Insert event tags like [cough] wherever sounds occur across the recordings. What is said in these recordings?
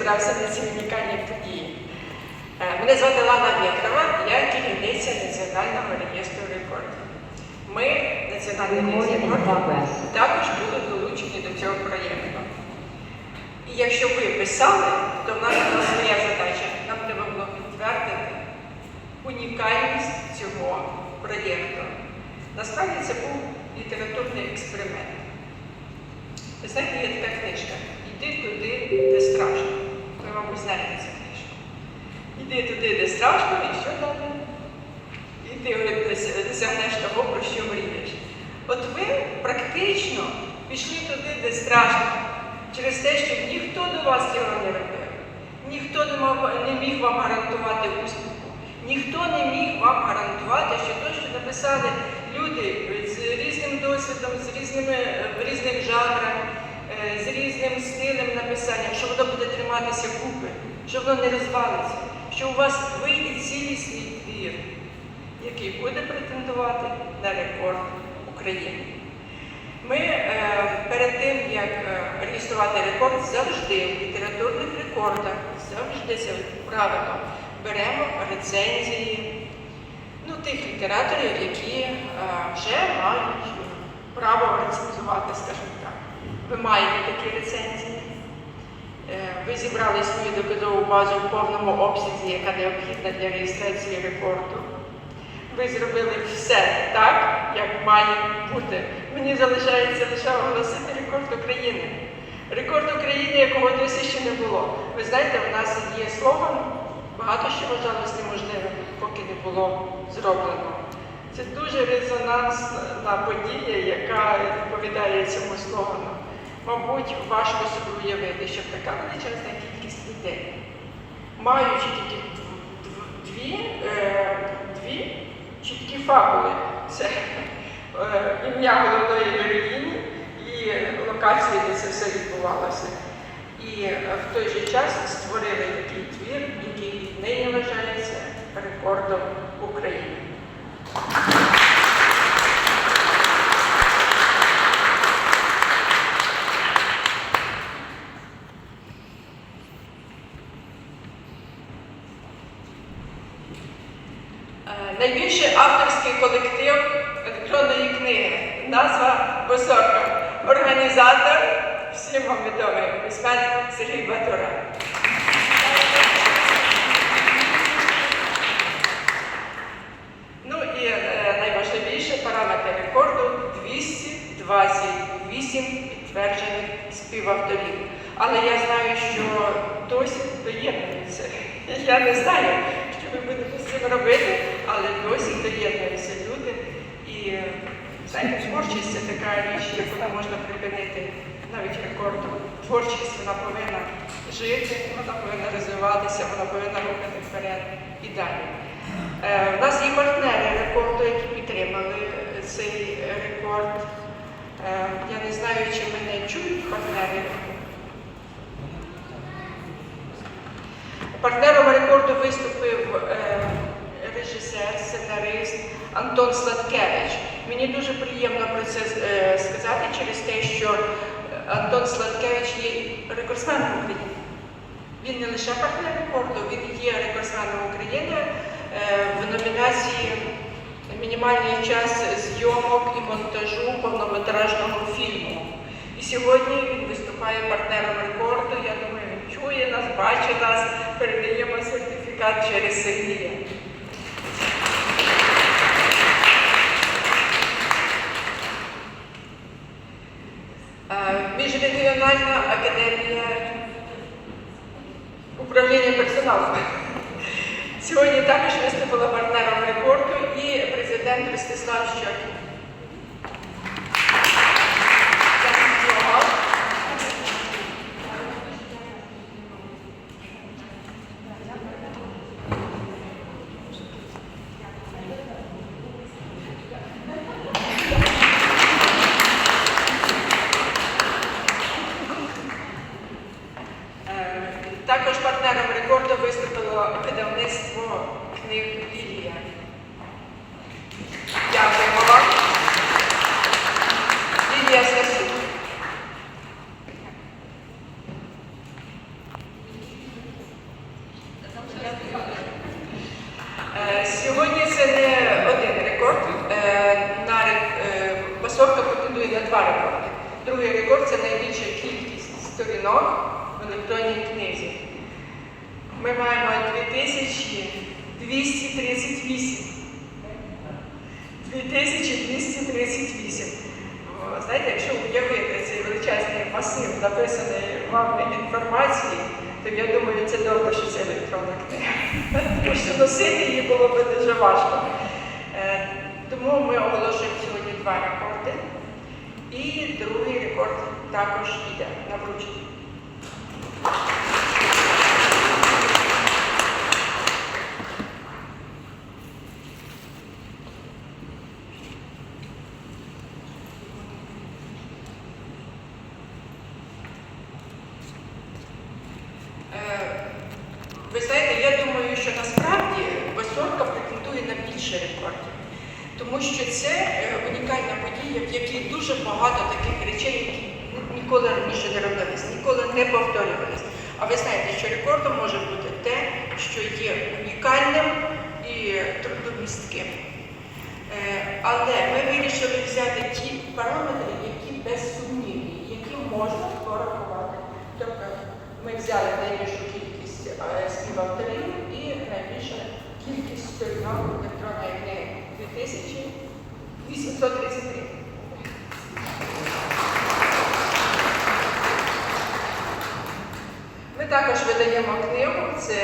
зібрався на цій унікальній події. Е, Мене звати Лана Вєтрова, я керівниця Національного реєстру рекордів. Ми, Національний реєстр рекордів, також були долучені до цього проєкту. І якщо ви писали, то в нас була своя задача. Нам треба було підтвердити унікальність цього проєкту. Насправді це був літературний експеримент. Ви знаєте, є така книжка Іди туди, де страшно. Мабуть, знаєте книжку. Іди туди, де страшно, і що далі? І ти дос- досягнеш того, про що мрієш. От ви практично пішли туди, де страшно, через те, що ніхто до вас цього не робив, ніхто не, міг вам гарантувати успіху, ніхто не міг вам гарантувати, що те, що написали люди з різним досвідом, з різними, в різних жанрах, е, з різним стилем написання, що воно буде триматися купи, що воно не розвалиться, що у вас вийде цілісний твір, який буде претендувати на рекорд України. Ми е, перед тим, як е, реєструвати рекорд, завжди в літературних рекордах, завжди це правильно, беремо рецензії ну, тих літераторів, які е, вже мають право рецензувати, скажімо так. Ви маєте такі рецензії. Е, Ви зібрали свою доказову базу в повному обсязі, яка необхідна для реєстрації рекорду. Ви зробили все так, як має бути. Мені залишається лише оголосити рекорд України. Рекорд України, якого досі ще не було. Ви знаєте, в нас є слоган, багато що вважалось неможливим, поки не було зроблено. Це дуже резонансна подія, яка відповідає цьому слогану. Мабуть, важко собі уявити, щоб така величезна кількість людей, маючи тільки дв- дв- дві, е, дві чіткі фабули. Це е, ім'я головної героїні і локації, де це все відбувалося. І е, в той же час створили такий твір, який нині вважається рекордом України. Е, Найбільший авторський колектив електронної книги. Назва Босорка. Організатор, всім вам відомий, письменник Сергій Батура. Ну і е, найважливіше параметр рекорду 228 підтверджених співавторів. Але я знаю, що досі доєднуються. Я не знаю, що ви будете з цим робити, але досі доєднуються люди. І е, знаєте, творчість це така річ, яку можна припинити навіть рекордом. Творчість вона повинна жити, вона повинна розвиватися, вона повинна рухати вперед і далі. Е, У нас є партнери рекорду, які підтримали е, цей рекорд. Е, Я не знаю, чи мене чують партнери. Партнером рекорду виступив е, режисер, сценарист Антон Сладкевич. Мені дуже приємно про це е, сказати через те, що Антон Сладкевич є рекордсменом України. Він не лише партнер рекорду, він є рекордсменом України е, в номінації Мінімальний час зйомок і монтажу повнометражного фільму. І сьогодні він виступає партнером рекорду. Я чує нас, бачить нас, передаємо сертифікат через Сергія. Міжрегіональна академія управління персоналом. Сьогодні також виступила партнером рекорду і президент Ростислав Щокін. Дякую. Е, Також партнером рекорду виступило видавництво книг Лілія. Дякуємо вам. Лілія Сасюк. Другий це найбільша кількість сторінок в електронній книзі. Ми маємо 2238. 2238. Знаєте, якщо уявити цей величезний масив написаної вами інформації, то я думаю, це добре, що це електронна книга. [laughs] Тому що носити її було б дуже важко. Е, Тому ми оголошуємо сьогодні два рекорди. І другий рекорд також йде на вручення. Е, Ви знаєте, я думаю, що насправді висотка претендує на більше рекордів, тому що це е, в якій дуже багато таких речей, які ніколи раніше не робились, ніколи не повторювались. А ви знаєте, що рекордом може бути те, що є унікальним і трудомістким. Е, Але ми вирішили взяти ті параметри, які безсумнівні, які можна порахувати. Тобто ми взяли найбільшу кількість е, співавторів і найбільшу кількість сторінок електронної книги 2833. Ми також видаємо книгу, це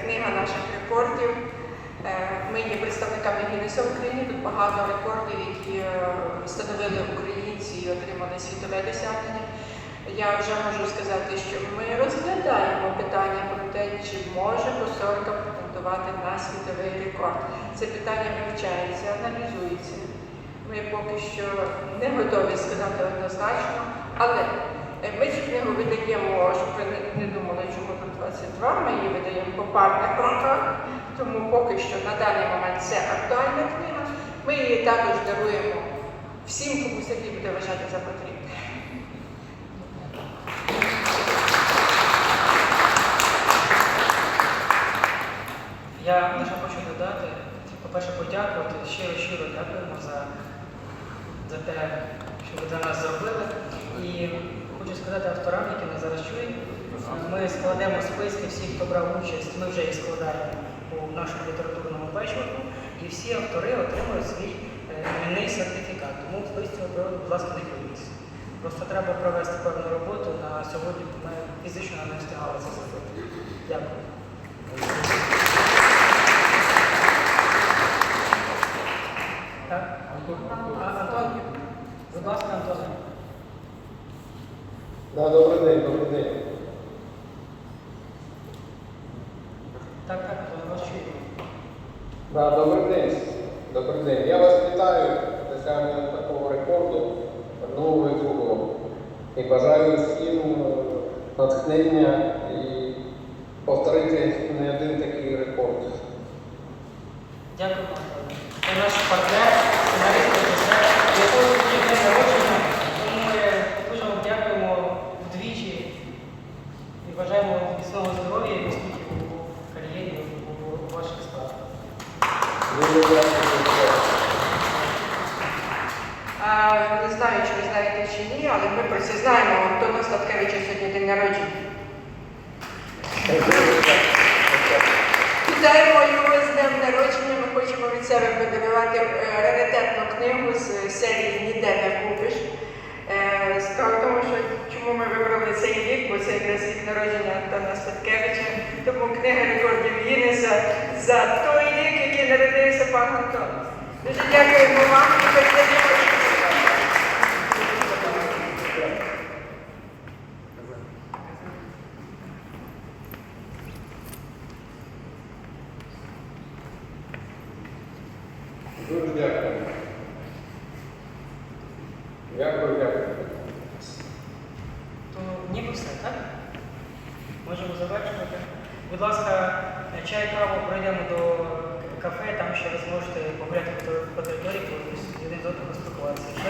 книга наших рекордів. Е, Ми є представниками Гіннеса в Україні. Тут багато рекордів, які е, встановили українці і отримали світове досягнення. Я вже можу сказати, що ми розглядаємо питання про те, чи може посорка претендувати на світовий рекорд. Це питання вивчається, аналізується. Ми поки що не готові сказати однозначно, але ми цю книгу видаємо, щоб ви не- думали, чому тут 22, ми її видаємо по парних роках, тому поки що на даний момент це актуальна книга. Ми її також даруємо всім, кому собі буде вважати за потрібне. Я лише хочу додати, по-перше, подякувати, щиро-щиро дякуємо за, за те, що ви для нас зробили. І сказати авторам, які нас зараз чують, ми складемо списки всіх, хто брав участь, ми вже їх складаємо у нашому літературному печворку, і всі автори отримують свій е, іменний сертифікат. Тому ви з цього приводу, будь ласка, не хвилюйтесь. Просто треба провести певну роботу. На сьогодні ми фізично не встигали це зробити. Дякую. Так? А, Антон, будь ласка, Антон. Да, добрий день, добрий день. Так, так, Антон, вас чую. Да, добрий день. Добрий день. Я вас вітаю з досягненням такого рекорду одного і другого. І бажаю всім е, натхнення і повторити не один такий рекорд. Дякую. Це наш партнер, сценарист, режисер, якого сьогодні день народження. Тому ми дуже вам дякуємо вдвічі і бажаємо вам міцного здоров'я і успіхів у кар'єрі, у ваших справах. Дуже дякую за це. А, Не знаю, чи ви знаєте чи ні, але ми про це знаємо. У Антона Славкевича сьогодні день народження. Вітаємо його з днем народження. Ми хочемо від себе подарувати е, раритетну книгу з серії Ніде не купиш. Е, Справа в тому, що чому ми вибрали цей рік, бо це якраз рік народження Антона Статкевича. Тому книга рекордів Гіннеса за той рік, який народився пан Антон. Дуже дякуємо вам Дуже дякую. Дякую, дякую. То ніби все, так? Можемо завершувати. Будь ласка, чай, каву пройдемо до кафе, там ще ви зможете погуляти по- по території, один з одним поспілкуватися. Ще